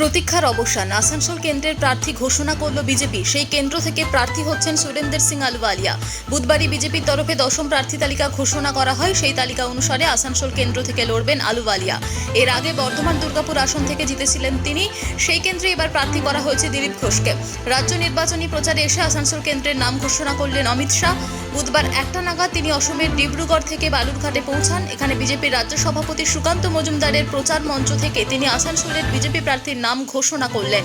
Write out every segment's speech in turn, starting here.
প্রতীক্ষার অবসান। আসানসোল কেন্দ্রের প্রার্থী ঘোষণা করল বিজেপি। সেই কেন্দ্র থেকে প্রার্থী হচ্ছেন সুরেন্দ্র সিং আলুওয়ালিয়া। বুধবারই বিজেপির তরফে দশম প্রার্থী তালিকা ঘোষণা করা হয়। সেই তালিকা অনুসারে আসানসোল কেন্দ্র থেকে লড়বেন আলুওয়ালিয়া। এর আগে বর্ধমান দুর্গাপুর আসন থেকে জিতেছিলেন তিনি। সেই কেন্দ্রে এবার প্রার্থী করা হয়েছে দিলীপ ঘোষকে। রাজ্য নির্বাচনী প্রচারে এসে আসানসোল কেন্দ্রের নাম ঘোষণা করলেন অমিত শাহ। বুধবার একটা নাগাদ তিনি অসমের ডিব্রুগড় থেকে বালুরঘাটে পৌঁছান। এখানে বিজেপির রাজ্য সভাপতি সুকান্ত মজুমদারের প্রচার মঞ্চ থেকে তিনি আসানসোলের বিজেপি প্রার্থীর নাম ঘোষণা করলেন।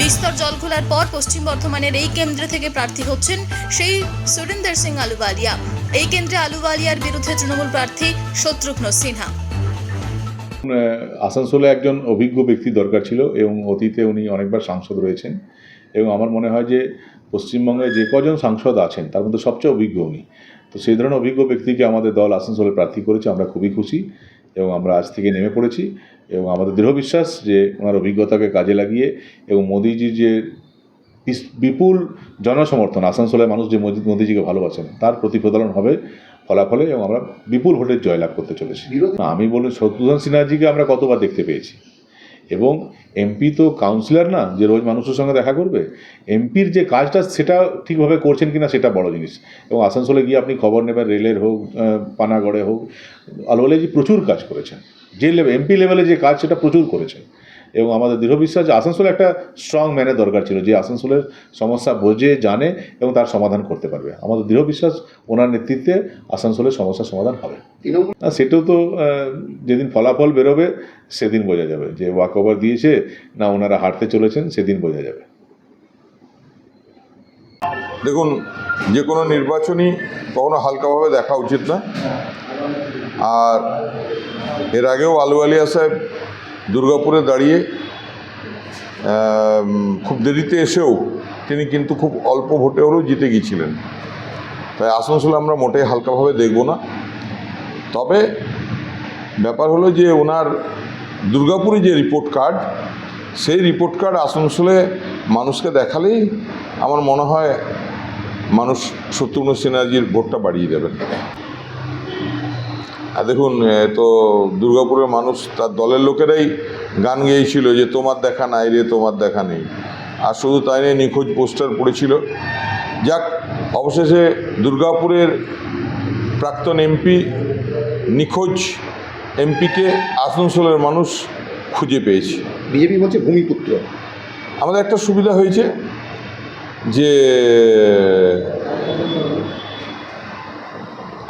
বিস্তর জল খোলার পর পশ্চিম বর্ধমানের এই কেন্দ্র থেকে প্রার্থী হচ্ছেন সেই সুরিন্দর সিং আলুওয়ালিয়া। এই কেন্দ্রে আলুওয়ালিয়ার বিরুদ্ধে তৃণমূল প্রার্থী শত্রুঘ্ন সিনহা। আসানসোলে একজন অভিজ্ঞ ব্যক্তি দরকার ছিল এবং অতীতে উনি অনেকবার সাংসদ রয়েছেন এবং আমার মনে হয় যে পশ্চিমবঙ্গে যে কজন সাংসদ আছেন, তার মধ্যে সবচেয়ে অভিজ্ঞ উনি। তো সেই ধরনের অভিজ্ঞ ব্যক্তিকে আমাদের দল আসানসোলে প্রার্থী করেছে, আমরা খুবই খুশি এবং আমরা আজ থেকে নেমে পড়েছি। আমাদের দৃঢ় বিশ্বাস যে ওনার অভিজ্ঞতাকে কাজে লাগিয়ে এবং মোদিজির যে বিপুল জনসমর্থন আসানসোলের মানুষ যে মোদি মোদিজিকে ভালোবাসেন তার প্রতিফলন হবে ফলাফলে এবং আমরা বিপুল ভোটের জয়লাভ করতে চলেছি। আমি বলি শত্রুঘ্ন সিনহাজিকে আমরা কতবার দেখতে পেয়েছি। এবং এমপি তো কাউন্সিলর না, যে রোজ মানুষের সঙ্গে দেখা করবে এমপির যে কাজটা সেটা ঠিকভাবে করছেন কিনা সেটা বড় জিনিস। এবং আসানসোলে গিয়ে আপনি খবর নেবেন, রেলের হোক পানাগড়ে হোক আলোয়ালেজি প্রচুর কাজ করেছেন। যে লেভেল এমপি লেভেলে যে কাজ, সেটা প্রচুর করেছেন। এবং আমাদের দৃঢ় বিশ্বাস যে আসানসোলে একটা স্ট্রং ম্যানের দরকার ছিল যে আসানসোলের সমস্যা বোঝে জানে এবং তার সমাধান করতে পারবে। আমাদের দৃঢ় বিশ্বাস ওনার নেতৃত্বে আসানসোলের সমস্যার সমাধান হবে। না সেটাও তো যেদিন ফলাফল বেরোবে সেদিন বোঝা যাবে। যে ওয়াক ওভার দিয়েছে না ওনারা হাঁটতে চলেছেন সেদিন বোঝা যাবে। দেখুন যে কোনো নির্বাচনই কখনো হালকাভাবে দেখা উচিত না। আর এর আগেও আলু আলিয়া সাহেব দুর্গাপুরে দাঁড়িয়ে খুব দেরিতে এসেও তিনি কিন্তু খুব অল্প ভোটে হলেও জিতে গিয়েছিলেন। তাই আসানসোলে আমরা মোটেই হালকাভাবে দেখব না। তবে ব্যাপার হলো যে ওনার দুর্গাপুরে যে রিপোর্ট কার্ড সেই রিপোর্ট কার্ড আসানসোলে মানুষকে দেখালেই আমার মনে হয় মানুষ শত্রুঘ্ন সিনহাজির ভোটটা বাড়িয়ে দেবেন। আর দেখুন তো দুর্গাপুরের মানুষ তার দলের লোকেরাই গান গেয়েছিল যে তোমার দেখা নাই রে তোমার দেখা নেই। আর শুধু তাই নিয়ে নিখোঁজ পোস্টার পড়েছিল। যাক অবশেষে দুর্গাপুরের প্রাক্তন এমপি নিখোঁজ এমপিকে আসানসোলের মানুষ খুঁজে পেয়েছে। বিজেপি বলছে ভূমিপুত্র। আমাদের একটা সুবিধা হয়েছে যে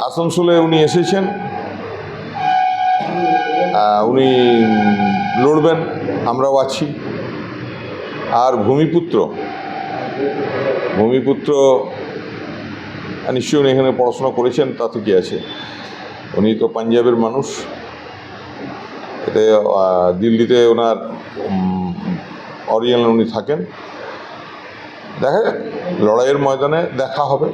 আসানসোলে উনি এসেছেন। উনি লড়বেন, আমরাও আছি। আর ভূমিপুত্র ভূমিপুত্র নিশ্চয়ই উনি এখানে পড়াশোনা করেছেন, তা তো কি আছে। উনি তো পাঞ্জাবের মানুষ। এতে দিল্লিতে ওনার অরিজিনাল উনি থাকেন। দেখা যাক, লড়াইয়ের ময়দানে দেখা হবে।